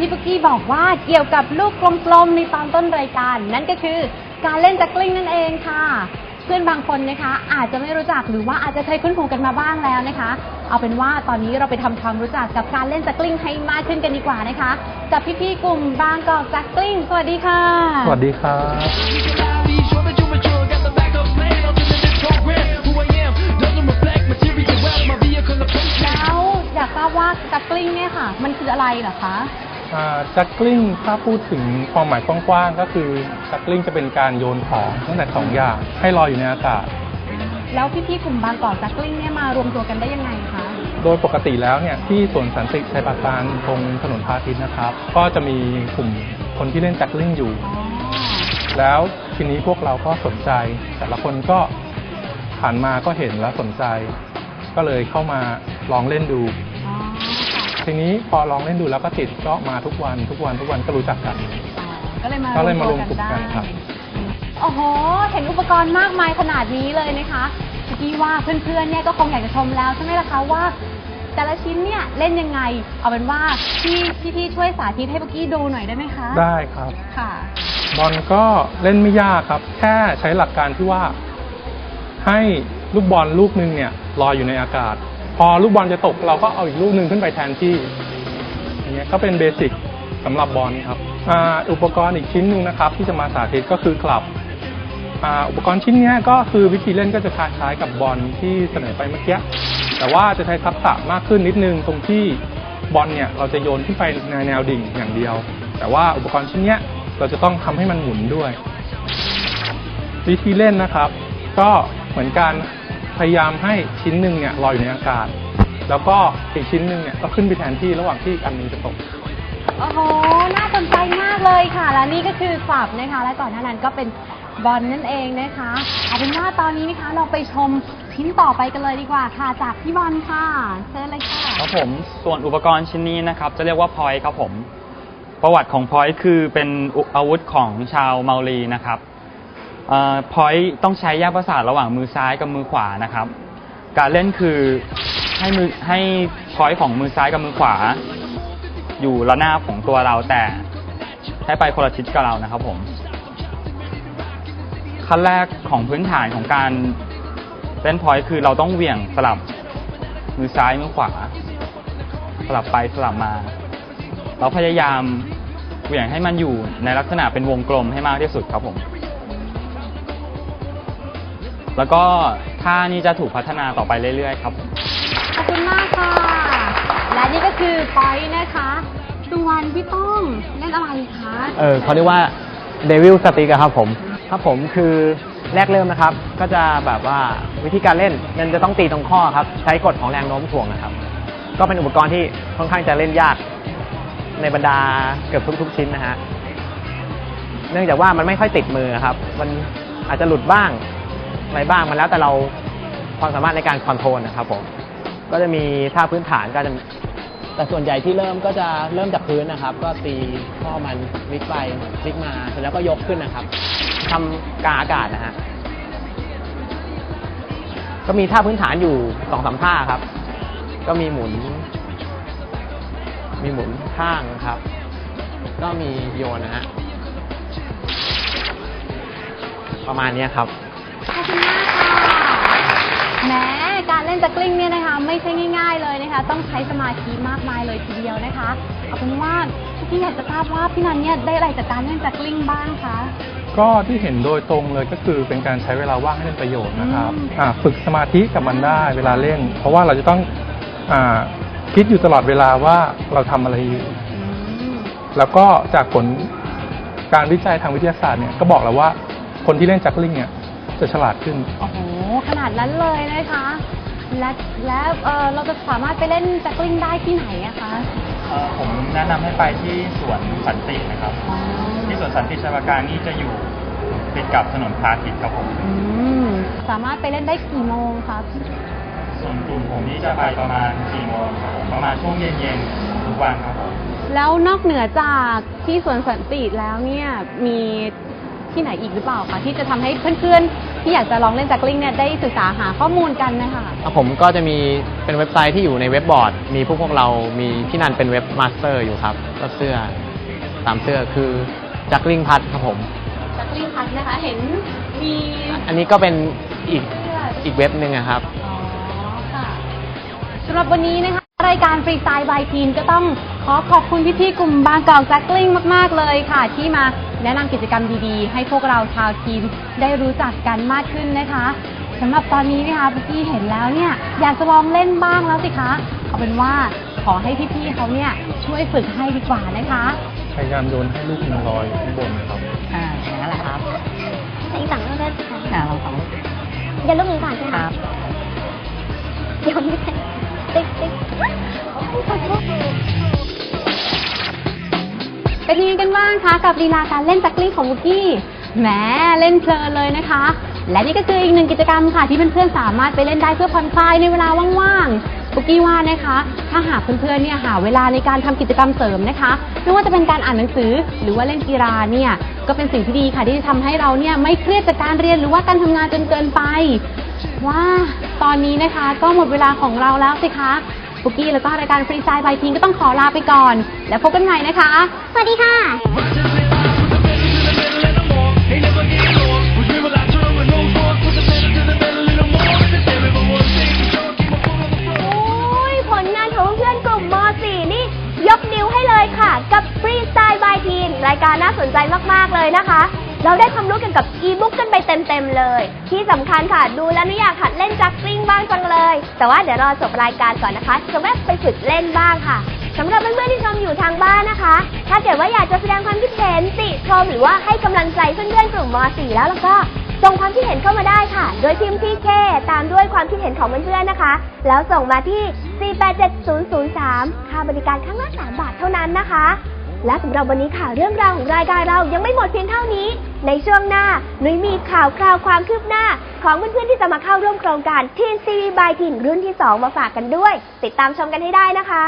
ที่ปุกกี้บอกว่าเกี่ยวกับลูกกลมๆในตอนต้นรายการ นั่นก็คือการเล่นแจ็คกลิ้งนั่นเองค่ะ เพื่อนบางคนนะคะ อาจจะไม่รู้จักหรือว่าอาจจะเคยคุ้นหูกันมาบ้างแล้วนะคะ เอาเป็นว่าตอนนี้เราไปทำความรู้จักกับการเล่นแจ็คกลิ้งให้มากขึ้นกันดีกว่านะคะ กับพี่ๆกลุ่มบางกอกแจ็คกลิ้งสวัสดีค่ะ สวัสดีครับ Sure that you mature, got the backup plan, alternative program. Who I am doesn't reflect material wealth, my vehicle approach. แล้วอยากทราบว่าแจ็คกลิ้งเนี่ยค่ะ มันคืออะไรเหรอคะ จักกลิ้งถ้าพูดถึงความหมายกว้างๆก็คือจักกลิ้งจะเป็นการโยนของตั้งแต่สองอย่างให้ลอยอยู่ในอากาศ แล้วพี่ๆกลุ่มบางกอกแจ็คกลิ้งเนี่ยมารวมตัวกันได้ยังไงคะ โดยปกติแล้วเนี่ยที่สวนสันติชัยปราการตรงถนนพาทิตย์นะครับ ก็จะมีกลุ่มคนที่เล่นจักกลิ้งอยู่อ๋อแล้วทีนี้พวกเราก็สนใจ แต่ละคนก็ผ่านมาก็เห็นแล้วสนใจ ก็เลยเข้ามาลองเล่นดูอ๋อค่ะ ทีนี้พอลองเล่นดูแล้วก็ติดก็มาทุกวันทุกวันทุกวันก็รู้จักกันอ๋อก็เลยมาก็เลยมารวมตัวกลุ่มกันครับ โอ้โห เห็นอุปกรณ์มากมายขนาดนี้เลยนะคะเมื่อกี้ว่าเพื่อนๆเนี่ยก็คงอยากจะชมแล้วใช่ไหมล่ะคะว่า แต่ละชิ้นเนี่ยเล่นยังไง เอาเป็นว่าพี่พี่ๆช่วยสาธิตให้เมื่อกี้ดูหน่อยได้ไหมคะได้ครับ ค่ะ บอลก็เล่นไม่ยากครับ แค่ใช้หลักการที่ว่า ให้ลูกบอลลูกหนึ่งเนี่ยลอยอยู่ในอากาศ พอลูกบอลจะตกเราก็เอาอีกลูกหนึ่งขึ้นไปแทนที่อย่างเงี้ยก็เป็นเบสิกสำหรับบอลครับอาอุปกรณ์อีกชิ้นหนึ่งนะครับ ที่จะมาสาธิตก็คือคลับอาอุปกรณ์ชิ้นเนี้ยก็คือวิธีเล่นก็จะคล้ายๆกับบอลที่เสนอไปเมื่อกี้แต่ว่าจะใช้ทักษะมากขึ้นนิดนึงตรงที่บอลเนี่ยเราจะโยนขึ้นไปในแนวดิ่งอย่างเดียว แต่ว่าอุปกรณ์ชิ้นเนี้ยเราจะต้องทำให้มันหมุนด้วย วิธีเล่นนะครับ ก็เหมือนการ พยายามให้ชิ้นหนึ่งเนี่ยลอยอยู่ในอากาศ แล้วก็อีกชิ้นหนึ่งเนี่ยก็ขึ้นไปแทนที่ระหว่างที่อีกอันหนึงจะตก โอ้โห น่าสนใจมากเลยค่ะ และนี่ก็คือคลับนะคะ และก่อนหน้านั้นก็เป็นบอลนั่นเองนะคะ เอาเป็นว่าตอนนี้นะคะเราไปชมชิ้นต่อไปกันเลยดีกว่าค่ะจากพี่บอลค่ะเชิญเลยค่ะ ครับผมส่วนอุปกรณ์ชิ้นนี้นะครับ จะเรียกว่าพอยครับผม ประวัติของพอยคือเป็นอุอาวุธของชาวเมาลีนะครับ พอยต้องใช้แยกประสาทระหว่างมือซ้ายกับมือขวานะครับ การเล่นคือให้มือให้พอยของมือซ้ายกับมือขวา อยู่ระนาบของตัวเราแต่ให้ไปคนละทิศกับเรานะครับผมขั้นแรกของพื้นฐานของการเล่นพอยคือเราต้องเหวี่ยงสลับมือซ้ายมือขวา สลับไปสลับมา เราพยายามเหวี่ยงให้มันอยู่ในลักษณะเป็นวงกลมให้มากที่สุดครับผม แล้วก็ท่านี้จะถูกพัฒนาต่อไปเรื่อยๆครับ ขอบคุณมากค่ะ และนี่ก็คือปอยนะคะส่วนพี่ต้องเล่นอะไรคะเออเขาเรียกว่าเดวิลสติกครับผมครับผมคือแรกเริ่มนะครับ ก็จะแบบว่าวิธีการเล่นมันจะต้องตีตรงข้อครับ ใช้กฎของแรงโน้มถ่วงนะครับ ก็เป็นอุปกรณ์ที่ค่อนข้างจะเล่นยาก ในบรรดาเกือบทุกๆชิ้นนะฮะเนื่องจากว่ามันไม่ค่อยติดมือครับ มันอาจจะหลุดบ้าง อะไรบ้างมันแล้วแต่เราความสามารถในการคอนโทรลนะครับผมก็จะมีท่าพื้นฐานก็จะแต่ส่วนใหญ่ที่เริ่มก็จะเริ่มจากพื้นนะครับ ก็ตีข้อมันพลิกไปพลิกมาเสร็จแล้วก็ยกขึ้นนะครับทำกาอากาศนะฮะก็มีท่าพื้นฐานอยู่สองสามท่าครับ ก็มีหมุน มีหมุนข้างครับ ก็มีโยนนะฮะประมาณนี้ครับ ขอบคุณมากค่ะแหม้การเล่นจักกลิ้งเนี่ยนะคะ ไม่ใช่ง่าย ๆเลยนะคะ ต้องใช้สมาธิมากมายเลยทีเดียวนะคะเอาเป็นว่าพี่อยากจะทราบว่าพี่นันเนี่ยได้อะไรจากการเล่นจักกลิ้งบ้างคะก็ที่เห็นโดยตรงเลยก็คือเป็นการใช้เวลาว่างให้เป็นประโยชน์นะครับอืมอ่าฝึกสมาธิกับมันได้เวลาเล่น เพราะว่าเราจะต้องอาคิดอยู่ตลอดเวลาว่าเราทำอะไรอยู่อืมแล้วก็จากผลการวิจัยทางวิทยาศาสตร์เนี่ยก็บอกแล้วว่าคนที่เล่นจักรลิงเนี่ย จะฉลาดขึ้น โอ้โห ขนาดนั้นเลยนะคะ และและเออเราจะสามารถไปเล่นจักกลิ้งได้ที่ไหนอะคะผมแนะนำให้ไปที่สวนสันตินะครับ อ๋อที่สวนสันติชัยปราการนี่จะอยู่ติดกับถนนพาทิตย์ครับผม อืมสามารถไปเล่นได้กี่โมงคะส่วนกลุ่มผมนี่จะไปประมาณ4โมงครับผมประมาณช่วงเย็นๆทุกวันครับผมแล้วนอกเหนือจากที่สวนสันติแล้วเนี่ยมี ที่ไหนอีกหรือเปล่าคะที่จะทำให้เพื่อนๆ ที่อยากจะลองเล่นแจ็คลิงเนี่ยได้ศึกษาหาข้อมูลกันนะคะครับผมก็จะมีเป็นเว็บไซต์ที่อยู่ในเว็บบอร์ด มีพวกพวกเรา มีพี่นันเป็นเว็บมาสเตอร์อยู่ครับก็เสื้อตามเสื้อคือจักลิงพัดครับผมแจ็คลิงพัทนะคะเห็นมีอันนี้ก็เป็นอีกเสื้ออีกเว็บหนึ่งอะครับอ๋อค่ะสำหรับวันนี้นะคะรายการฟรีสไตล์บายทีมก็ต้องขอขอบคุณพี่ๆกลุ่มบางกอกแจ็คลิงมาก ๆเลยค่ะ ที่มา แนะนำกิจกรรมดีๆ ให้พวกเราชาวทีมได้รู้จักกันมากขึ้นนะคะสำหรับตอนนี้นะคะพี่เห็นแล้วเนี่ยอยากจะลองเล่นบ้างแล้วสิคะเอาเป็นว่าขอให้พี่ๆเขาเนี่ยช่วยฝึกให้ดีกว่านะคะพยายามโยนให้ลูกมันลอยอยู่ข้างบนนะครับอ่าอย่างนั้นแหละครับอีกฝั่งก็ได้ค่ะอ่าลองสองอย่าลูกนี้ก่อนใช่ไหมครับเดี๋ยวไม่ได้ติ๊กติ๊กขอโทษ เป็นยังไงกันบ้างคะกับลีลาการเล่นจ็คลิงของบุกี้แหมเล่นเพลินเลยนะคะ และนี่ก็คืออีกหนึ่งกิจกรรมค่ะ ที่เพื่อนๆสามารถไปเล่นได้เพื่อผ่อนคลายในเวลาว่างๆบุกี้ว่านะคะ ถ้าหากเพื่อนๆเนี่ยหาเวลาในการทำกิจกรรมเสริมนะคะไม่ว่าจะเป็นการอ่านหนังสือหรือว่าเล่นกีฬาเนี่ยก็เป็นสิ่งที่ดีค่ะที่จะทำให้เราเนี่ยไม่เครียดจากการเรียนหรือว่าการทำงานจนเกินไป ว่าตอนนี้นะคะก็หมดเวลาของเราแล้วสิคะ บุกี้แล้วก็รายการฟรีสไตล์บายทีมก็ต้องขอลาไปก่อน แล้วพบกันใหม่นะคะ สวัสดีค่ะ Ain't never getting lost. We dribble out, turn with no force. Put the pedal to the metal, little more. Let me tell me but one thing. Sure, keep my foot on the floor. โอ้ยผลงานของเพื่อนกลุ่มม .4 นี่ ยกนิ้วให้เลยค่ะ กับ Freestyle by Teen รายการน่าสนใจมาก ๆ เลยนะคะ เราได้ความรู้เกี่ยวกับอีบุ๊กกันไปเต็มๆเลย ที่สำคัญค่ะ ดูแล้วนี่อยากหัดเล่นจักริ้งบ้างจังเลย แต่ว่าเดี๋ยวรอจบรายการก่อนนะคะ จะแวะไปฝึกเล่นบ้างค่ะสำหรับเพื่อนๆที่ชมอยู่ทางบ้านนะคะ ถ้าเกิดว่าอยากจะแสดงความคิดเห็นติชมหรือว่าให้กำลังใจเพื่อนๆกลุ่มม .4 แล้วแล้วก็ส่งความคิดเห็นเข้ามาได้ค่ะ โดยพิมพ์ที่เคตามด้วยความคิดเห็นของเพื่อนๆนะคะ แล้วส่งมาที่ 487-003 ค่าบริการครั้งละ 3 บาทเท่านั้นนะคะ และสำหรับวันนี้ค่ะเรื่องราวของรายการเรายังไม่หมดเพียงเท่านี้ ในช่วงหน้าหนุ่ยมีข่าวคราวความคืบหน้า ของเพื่อนๆที่จะมาเข้าร่วมโครงการทีนซีวีบายทีนรุ่นที่ 2 มาฝากกันด้วย ติดตามชมกันให้ได้นะคะ